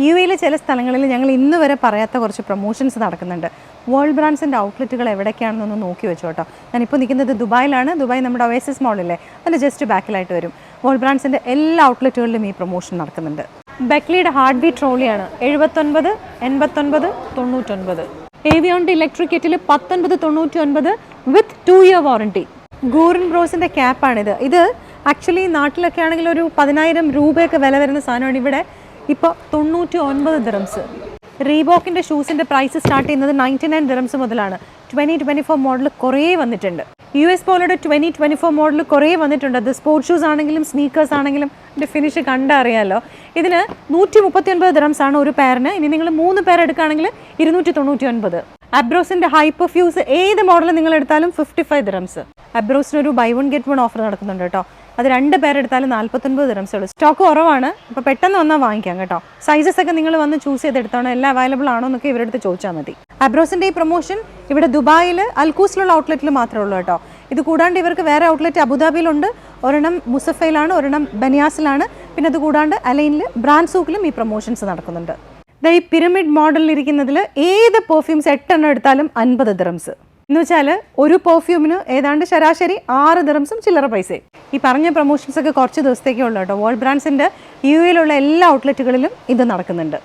U എയിലെ ചില സ്ഥലങ്ങളിൽ ഞങ്ങൾ ഇന്ന് വരെ പറയാത്ത കുറച്ച് പ്രൊമോഷൻസ് നടക്കുന്നുണ്ട്. വേൾഡ് ബ്രാൻഡ്സിന്റെ ഔട്ട്ലെറ്റുകൾ എവിടേക്കാണെന്നൊന്ന് നോക്കി വെച്ചു കേട്ടോ ഞാനിപ്പോൾ നിൽക്കുന്നത് ദുബായിലാണ്. ദുബായ് നമ്മുടെ ഒയസിസ് മോളില്ലേ അതിന്റെ ജസ്റ്റ് ബാക്കിലായിട്ട് വരും. വേൾഡ് ബ്രാൻഡ്സിന്റെ എല്ലാ ഔട്ട്ലെറ്റുകളിലും ഈ പ്രൊമോഷൻ നടക്കുന്നുണ്ട്. ബെക്ലിയുടെ ഹാർഡ് ബീറ്റ് ട്രോളിയാണ് എഴുപത്തൊൻപത് എൺപത്തൊൻപത് തൊണ്ണൂറ്റൊൻപത്. ഏവിയോണിന്റെ ഇലക്ട്രിക് കിറ്റിൽ പത്തൊൻപത് തൊണ്ണൂറ്റി ഒൻപത് വിത്ത് ടു ഇയർ വാറണ്ടി ഗൂറിൻ ബ്രോസിന്റെ ക്യാപ്പാണിത് ഇത് ആക്ച്വലി നാട്ടിലൊക്കെ ആണെങ്കിൽ ഒരു പതിനായിരം രൂപയൊക്കെ വില വരുന്ന സാധനമാണ് ഇവിടെ. ഇപ്പോൾ തൊണ്ണൂറ്റി ഒൻപത് ദിറംസ് റീബോക്കിന്റെ ഷൂസിന്റെ പ്രൈസ് സ്റ്റാർട്ട് ചെയ്യുന്നത് നയന്റി നയൻ ദിറംസ് മുതലാണ്. ട്വന്റി ട്വന്റി ഫോർ മോഡൽ കുറേ വന്നിട്ടുണ്ട്. യു എസ് പോലുള്ള ട്വന്റി ട്വന്റി ഫോർ മോഡൽ കുറേ വന്നിട്ടുണ്ട്. അത് സ്പോർട്സ് ഷൂസ് ആണെങ്കിലും സ്നീക്കേഴ്സ് ആണെങ്കിലും ഇതിന്റെ ഫിനിഷ് കണ്ടറിയാലോ. ഇതിന് നൂറ്റി മുപ്പത്തി ഒൻപത് ദിറംസ് ആണ് ഒരു പേരിന് ഇനി നിങ്ങൾ മൂന്ന് പേർ എടുക്കുകയാണെങ്കിൽ ഇരുന്നൂറ്റി തൊണ്ണൂറ്റി ഒൻപത് അബ്രോസിന്റെ ഹൈപ്പർ ഫ്യൂസ് ഏത് മോഡൽ നിങ്ങൾ എടുത്താലും ഫിഫ്റ്റി ഫൈവ് ദിറംസ് അബ്രോസിന് ഒരു buy one get one offer നടക്കുന്നുണ്ട് കേട്ടോ. അത് രണ്ട് പേരെടുത്താലും നാൽപ്പത്തൊൻപത് ദിറംസേ ഉള്ളൂ. സ്റ്റോക്ക് കുറവാണ്. അപ്പോൾ പെട്ടെന്ന് വന്നാൽ വാങ്ങിക്കാം കേട്ടോ. സൈസസ് ഒക്കെ നിങ്ങൾ വന്ന് ചൂസ് ചെയ്തെടുത്താണോ എല്ലാം അവൈലബിൾ ആണോ എന്നൊക്കെ ഇവരെടുത്ത് ചോദിച്ചാൽ മതി. അബ്രോസിന്റെ ഈ പ്രൊമോഷൻ ഇവിടെ ദുബായിൽ അൽക്കൂസിലുള്ള ഔട്ട്ലെറ്റിൽ മാത്രമേ ഉള്ളൂ കേട്ടോ. ഇത് കൂടാണ്ട് ഇവർക്ക് വേറെ ഔട്ട്ലെറ്റ് അബുദാബിയിലുണ്ട്. ഒരെണ്ണം മുസഫയിലാണ് ഒരെണ്ണം ബനിയാസിലാണ്. പിന്നെ അത് കൂടാണ്ട് അലൈനിൽ ബ്രാൻഡ് സൂക്കിലും ഈ പ്രൊമോഷൻസ് നടക്കുന്നുണ്ട്. ഈ പിരമിഡ് മോഡലിൽ ഇരിക്കുന്നതിൽ ഏത് പെർഫ്യൂംസ് എട്ടെണ്ണം എടുത്താലും അൻപത് ദിറംസ് എന്ന് വെച്ചാൽ ഒരു പെർഫ്യൂമിന് ഏതാണ്ട് ശരാശരി ആറ് ദിറംസും ചില്ലറ പൈസയും. ഈ പറഞ്ഞ പ്രൊമോഷൻസ് ഒക്കെ കുറച്ച് ദിവസത്തേക്കേ ഉള്ളൂ കേട്ടോ. വേൾഡ് ബ്രാൻഡ്സിന്റെ യു എയിലുള്ള എല്ലാ ഔട്ട്ലെറ്റുകളിലും ഇത് നടക്കുന്നുണ്ട്.